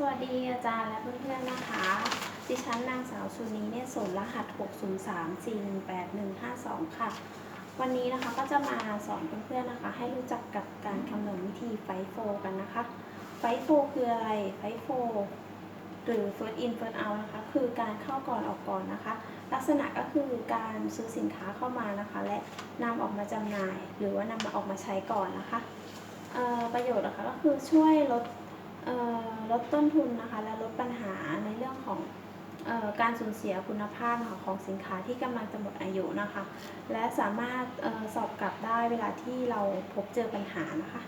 สวัสดีอาจารย์และเพื่อนๆนะคะ ดิฉันนางสาวชุนีเนี่ยสนรหัส 603418152 ค่ะ วันนี้นะคะก็จะมาสอนเพื่อนๆนะคะ ให้รู้จักกับการคำนวณวิธีไฟโฟกันนะคะ ไฟโฟคืออะไรไฟโฟหรือ first in first out นะคะ คือการเข้าก่อนออกก่อนนะคะ ลักษณะก็คือการซื้อสินค้าเข้ามานะคะ และนำออกมาจำหน่าย หรือว่านำมาออกมาใช้ก่อนนะคะเอ่อประโยชน์นะคะก็คือช่วยลด ลดต้นทุนนะคะและลดปัญหาในเรื่องของออการสูญเสียคุณภาพของสินค้าที่กำลังจะหมดอายุนะคะ และสามารถออสอบกลับได้เวลาที่เราพบเจอปัญหานะคะ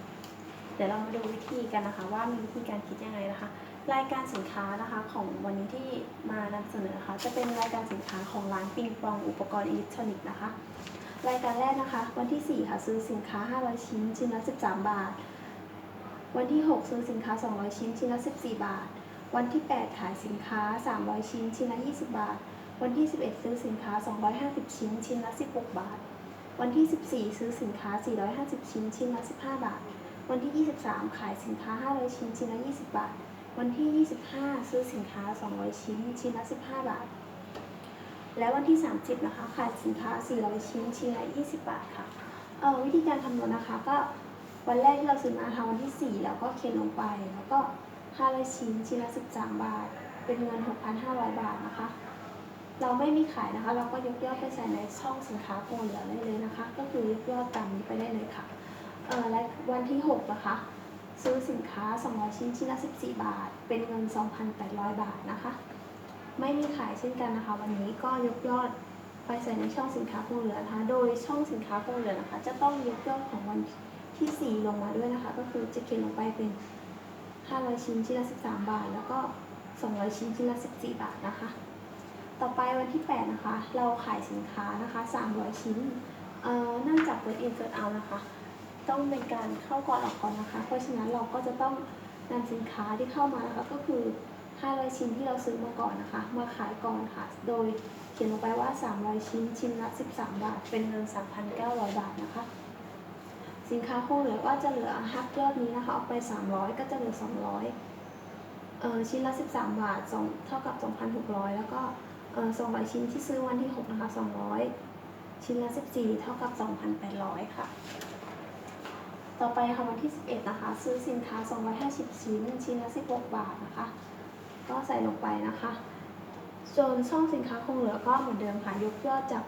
เดี๋ยวเรามาดูวิธีกันนะคะว่ามีวิธีการคิดยังไงนะคะ รายการสินค้านะคะของวันนี้ที่มานำเสนอนะคะจะเป็นรายการสินค้าของร้านปิงปองอุปกรณ์อิเล็กทรอนิกส์นะคะ รายการแรกนะคะ วันที่4ค่ะซื้อสินค้า 500 ชิ้นชิ้นละ 13 บาท วันที่ 6 ซื้อสินค้า 200 ชิ้น ชิ้นละ 14 บาท วันที่ 8 ขายสินค้า 300 ชิ้น ชิ้นละ 20 บาท วันที่ 11 ซื้อสินค้า 250 ชิ้น ชิ้นละ 16 บาท วันที่ 14 ซื้อสินค้า 450 ชิ้น ชิ้นละ 15 บาท วันที่ 23 ขายสินค้า 500 ชิ้น ชิ้นละ 20 บาท วันที่ 25 ซื้อสินค้า 200 ชิ้น ชิ้นละ 15 บาท และวันที่ 30 นะคะ ขายสินค้า 400 ชิ้น ชิ้นละ 20 บาทค่ะ เอ่อวิธีการคำนวณนะคะก็ วันแรกที่เราซื้อมาทำวันที่ 4 แล้วก็เขียนลงไป แล้วก็500ชิ้นชิ้นละ 13 บาท เป็นเงิน 6,500 บาทนะคะ เราไม่มีขายนะคะ เราก็ยกยอดไปใส่ในช่องสินค้าคงเหลือได้เลยนะคะ ก็คือยกยอดตามนี้ไปได้เลยค่ะเออและวันที่6นะคะ ซื้อสินค้า 200 ชิ้นชิ้นละ 14 บาท เป็นเงิน 2,800 บาทนะคะ ไม่มีขายเช่นกันนะคะ วันนี้ก็ยกยอดไปใส่ในช่องสินค้าคงเหลือนะคะ โดยช่องสินค้าคงเหลือนะคะ จะต้องยกยอดของวัน ที่ 4 ลงมาด้วยนะคะ ก็คือจะเขียนลงไปเป็น 500 ชิ้นชิ้นละ 13 บาท แล้วก็ 200 ชิ้นชิ้นละ 14 บาทนะคะ ต่อไปวันที่ 8 นะคะ เราขายสินค้านะคะ 300 ชิ้นเอ่อนื่องจากเปิดอินเ r ิร์เอานะคะ ต้องเป็นการเข้าก่อนออกก่อนนะคะ เพราะฉะนั้นเราก็จะต้องนำสินค้าที่เข้ามานะคะก็คือ 500 ชิ้นที่เราซื้อมาก่อนนะคะ มาขายก่อนค่ะ โดยเขียนลงไปว่า 300 ชิ้นชิ้นละ 13 บาท เป็นเงิน 3,900 บาทนะคะ สินค้าคงเหลือก็จะเหลือฮักยอดนี้นะคะออกไป 300 ก็จะเหลือ 200เอ่อชิ้นละ 13 บาทสองเท่ากับ 2,600 แล้วก็เอ่อ200 ชิ้นที่ซื้อวันที่ 6 นะคะ 200 ชิ้นละ 14 เท่ากับ 2,800 ค่ะ ต่อไปค่ะวันที่ 11 นะคะ ซื้อสินค้า 250 ชิ้น ชิ้นละ 16 บาทนะคะ ก็ใส่ลงไปนะคะส่วนช่องสินค้าคงเหลือก็เหมือนเดิมค่ะ ยกยอดจาก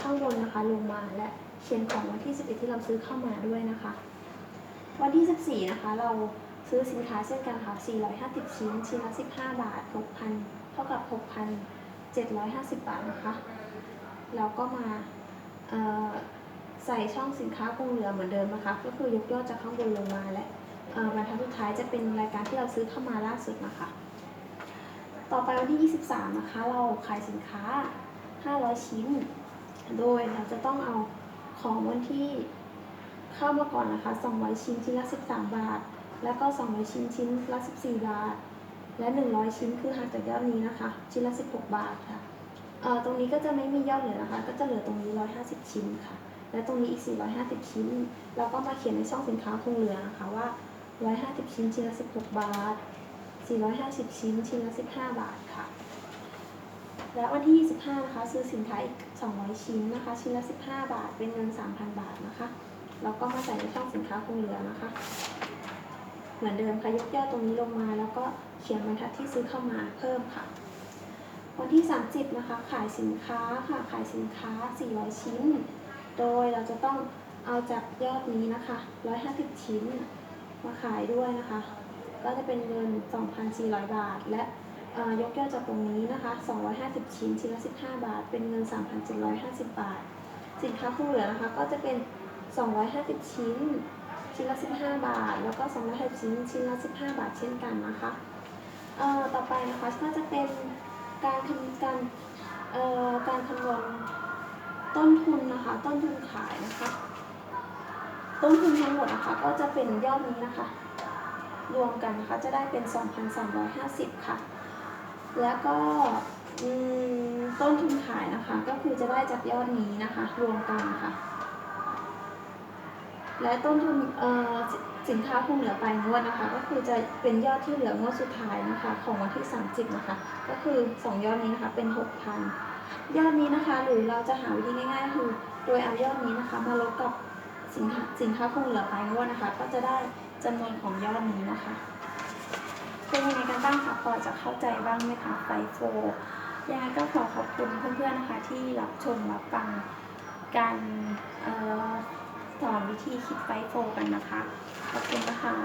ข้างบนนะคะลงมาและ เขียนของวันที่ 11 ที่เราซื้อเข้ามาด้วยนะคะ วันที่ 14 นะคะเราซื้อสินค้าเช่นกันค่ะ 450 ชิ้น ชิ้นละ 15 บาท 6,000 เท่ากับ 6,750 บาทนะคะ แล้วก็มาใส่ช่องสินค้าคงเหลือเหมือนเดิมนะคะ ก็คือยกยอดจากข้างบนลงมาและบรรทัดสุดท้ายจะเป็นรายการที่เราซื้อเข้ามาล่าสุดนะคะ ต่อไปวันที่ 23 นะคะ เราขายสินค้า 500 ชิ้น โดยเราจะต้องเอา ของวันที่เข้ามาก่อนนะคะ200 ชิ้นชิ้นละ 13 บาท แล้วก็ 200 ชิ้นชิ้นละ 14 บาท และ 100 ชิ้นคือหักจากยอดนี้นะคะ ชิ้นละ 16 บาทค่ะเอ่อตรงนี้ก็จะไม่มียอดเหลือนะคะ ก็จะเหลือตรงนี้ 150 ชิ้นค่ะ และตรงนี้อีก 450 ชิ้นเราก็มาเขียนในช่องสินค้าคงเหลือนะคะว่า 150 ชิ้นชิ้นละ 16 บาท 450 ชิ้นชิ้นละ 15 บาทค่ะ และวันที่ 25 นะคะ ซื้อสินค้าอีก 200 ชิ้นนะคะ ชิ้นละ 15 บาท เป็นเงิน 3,000 บาทนะคะ แล้วก็มาใส่ในช่องสินค้าคงเหลือนะคะ เหมือนเดิมค่ะยกยอดตรงนี้ลงมา แล้วก็เขียนบรรทัดที่ซื้อเข้ามาเพิ่มค่ะ วันที่ 30 นะคะ ขายสินค้าค่ะ ขายสินค้า 400 ชิ้น โดยเราจะต้องเอาจากยอดนี้นะคะ 150 ชิ้น มาขายด้วยนะคะ ก็จะเป็นเงิน 2,400 บาท และ ยกยอดจากตรงนี้นะคะ 250 ชิ้น ชิ้นละ 15 บาท เป็นเงิน 3,750 บาท สินค้าคงเหลือนะคะ ก็จะเป็น 250 ชิ้น ชิ้นละ 15 บาท แล้วก็ 250 ชิ้น ชิ้นละ 15 บาท เช่นกันนะคะต่อไปนะคะก็จะเป็นการคำการการคำนวณต้นทุนนะคะ ต้นทุนขายนะคะ ต้นทุนทั้งหมดนะคะ ก็จะเป็นยอดนี้นะคะ รวมกันนะคะ จะได้เป็น 2,350 ค่ะ แล้วก็ต้นทุนขายนะคะ ก็คือจะได้จากยอดนี้นะคะรวมกันค่ะ และต้นทุนสินค้าคงเหลือปลายงวดนะคะ ก็คือจะเป็นยอดที่เหลืองวดสุดท้ายนะคะ ของวันที่ 30 นะคะ ก็คือ 2 ยอดนี้นะคะเป็น 6,000 ยอดนี้นะคะ หรือเราจะหาวิธีง่ายๆ คือ โดยเอายอดนี้นะคะ มาลบกับสินค้าสินค้าคงเหลือปลายงวดนะคะ ก็จะได้จำนวนของยอดนี้นะคะ เป็นยังไงกันบ้างคะพอจะเข้าใจบ้างไหมคะไฟโฟยังไงก็ขอขอบคุณเพื่อนๆนะคะ ที่รับชมรับฟังการสอนวิธีคิดไฟโฟกันนะคะ ขอบคุณนะคะ